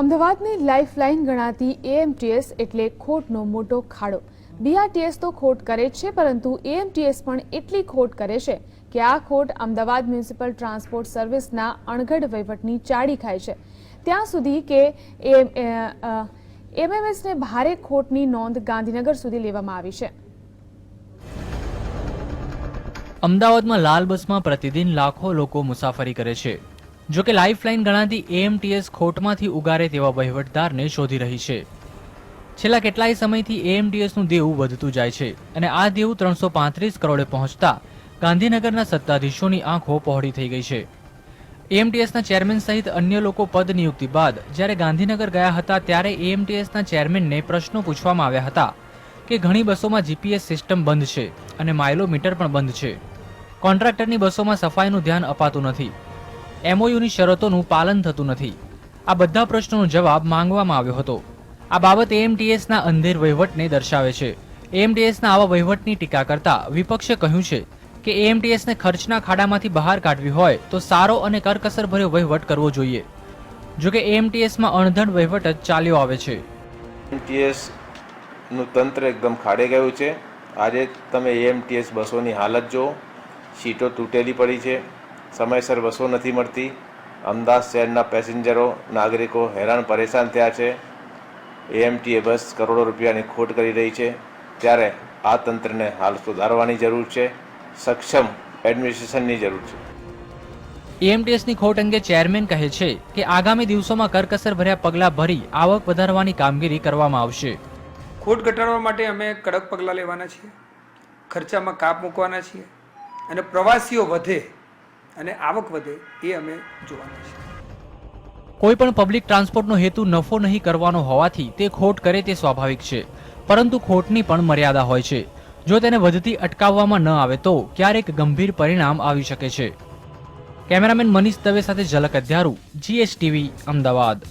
અમદાવાદની લાઇફલાઇન ગણાતી એએમટીએસ એટલે ખોટનો મોટો ખાડો. બીઆરટીએસ તો ખોટ કરે છે, પરંતુ એએમટીએસ પણ એટલી ખોટ કરે છે કે આ ખોટ અમદાવાદ મ્યુનિસિપલ ટ્રાન્સપોર્ટ સર્વિસના અણઘડ વહીવટની ચાડી ખાય છે. ત્યાં સુધી કે એમએમએસને ભારે ખોટની નોંધ ગાંધીનગર સુધી લેવામાં આવી છે. અમદાવાદમાં લાલ બસમાં પ્રતિદિન લાખો લોકો મુસાફરી કરે છે. જો કે લાઇફલાઇન ગણાતી એએમટીએસ ખોટમાંથી ઉગારે તેવા વહીવટદારને શોધી રહી છે. છેલ્લા કેટલાય સમયથી એએમટીએસનું દેવું વધતું જાય છે અને આ દેવું ત્રણસો પાંત્રીસ કરોડે પહોંચતા ગાંધીનગરના સત્તાધીશોની આંખો પહોળી થઈ ગઈ છે. એએમટીએસના ચેરમેન સહિત અન્ય લોકો પદ નિયુક્તિ બાદ જ્યારે ગાંધીનગર ગયા હતા ત્યારે એએમટીએસના ચેરમેનને પ્રશ્નો પૂછવામાં આવ્યા હતા કે ઘણી બસોમાં જીપીએસ સિસ્ટમ બંધ છે અને માઇલોમીટર પણ બંધ છે. કોન્ટ્રાક્ટરની બસોમાં સફાઈનું ધ્યાન અપાતું નથી. એમઓયુની શરતોનું પાલન થતું નથી. આ બધા પ્રશ્નોનો જવાબ માંગવામાં આવ્યો હતો. આ બાબત એએમટીએસના અંધેર વહીવટને દર્શાવે છે. એએમટીએસના આવા વહીવટની ટીકા કરતા વિપક્ષે કહ્યું છે કે એએમટીએસને ખર્ચના ખાડામાંથી બહાર કાઢવી હોય તો સારો અને કરકસરભર્યો વહીવટ કરવો જોઈએ. જોકે એએમટીએસમાં અણધણ વહીવટ જ ચાલ્યો આવે છે. એમટીએસનું તંત્ર એકદમ ખાડે ગયું છે. આજે તમે એએમટીએસ બસોની હાલત જુઓ. સીટો તૂટેલી પડી છે. સમયસર બસો નથી મળતી. અમદાવાદ શહેરના પેસેન્જરો નાગરિકો હેરાન પરેશાન થયા છે. એએમટીએ બસ કરોડો રૂપિયાની ખોટ કરી રહી છે. ત્યારે આ તંત્રને હાલ સુધારવાની જરૂર છે. સક્ષમ એડમિનિસ્ટ્રેશનની જરૂર છે. એએમટીએસની ખોટ અંગે ચેરમેન કહે છે કે આગામી દિવસોમાં કરકસર ભર્યા પગલાં ભરી આવક વધારવાની કામગીરી કરવામાં આવશે. ખોટ ઘટાડવા માટે અમે કડક પગલાં લેવાના છીએ. ખર્ચામાં કાપ મૂકવાના છીએ. અને પ્રવાસીઓ વધે અને આવક વધે એ અમે જોવાના છીએ. કોઈ પણ પબ્લિક ટ્રાન્સપોર્ટનો હેતુ નફો નહીં કરવાનો હોવાથી તે ખોટ કરે તે સ્વાભાવિક છે. પરંતુ ખોટની પણ મર્યાદા હોય છે. જો તેને વધતી અટકાવવામાં ન આવે તો ક્યારેક ગંભીર પરિણામ આવી શકે છે. કેમેરામેન મનીષ દવે સાથે ઝલક અધ્યારું જીએસટીવી અમદાવાદ.